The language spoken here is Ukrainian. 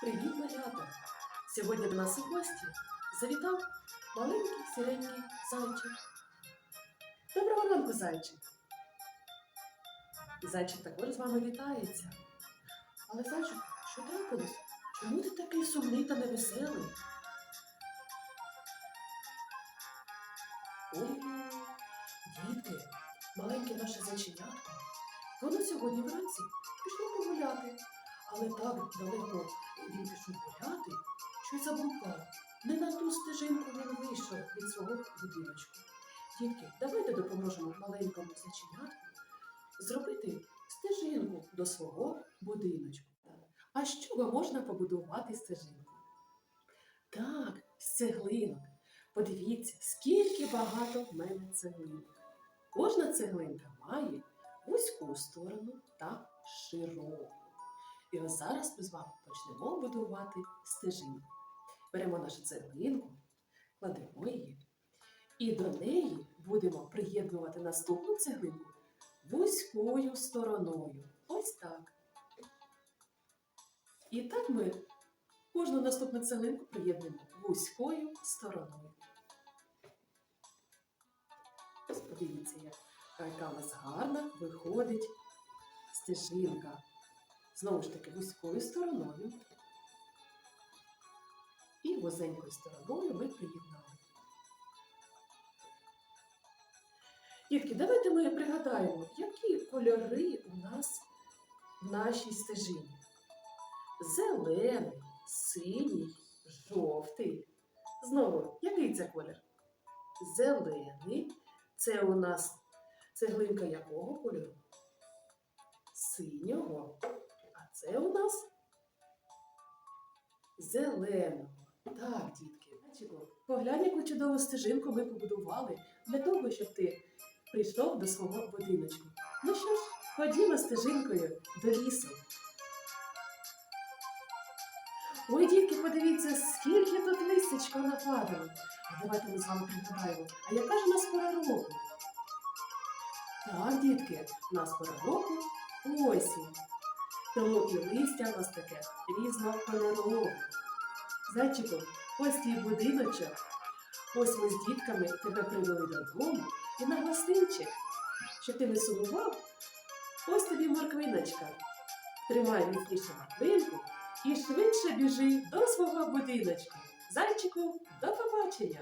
Привіт, малята! Сьогодні до нас у гості завітав маленький сіренький зайчик. Доброго ранку, зайчик! Зайчик також з вами вітається. Але зайчик, що трапилось? Чому ти такий сумний та невеселий? Ой, дітки, маленьке наше зайченятко. Воно сьогодні вранці пішло погуляти. Але так далеко він пішов гуляти, що й заблукав. Не на ту стежинку він вийшов від свого будиночку. Дітки, давайте допоможемо маленькому зайченятку зробити стежинку до свого будиночку. А з чого можна побудувати стежинку? Так, з цеглинок. Подивіться, скільки багато в мене цеглинок. Кожна цеглинка має вузьку сторону та широку. І ось зараз ми з вами почнемо будувати стежинку. Беремо нашу цеглинку, кладемо її, і до неї будемо приєднувати наступну цеглинку вузькою стороною. Ось так. І так ми кожну наступну цеглинку приєднуємо вузькою стороною. Ось подивіться, яка у нас гарна виходить стежинка. Знову ж таки, вузькою стороною. І вузенькою стороною ми приєднали. Дітки, давайте ми пригадаємо, які кольори у нас в нашій стежині. Зелений, синій, жовтий. Знову, який це колір? Зелений. Це у нас цеглинка якого кольору? Синього. Це у нас зеленого. Так, дітки. Бачимо, поглянь, яку чудову стежинку ми побудували для того, щоб ти прийшов до свого будиночку. Ну що ж, ходімо стежинкою до лісу. Ой, дітки, подивіться, скільки тут листячка нападало. А давайте ми з вами пригадаємо, а яка ж у нас пора року? Так, дітки, у нас пора року осінь. Тому і листя у нас таке різнокольорове. Зайчику, ось твій будиночок. Ось ми з дітками тебе привели додому і на гостинчик, щоб ти не сумував. Ось тобі морквиночка. Тримай міцніше морквинку і швидше біжи до свого будиночку. Зайчику, до побачення!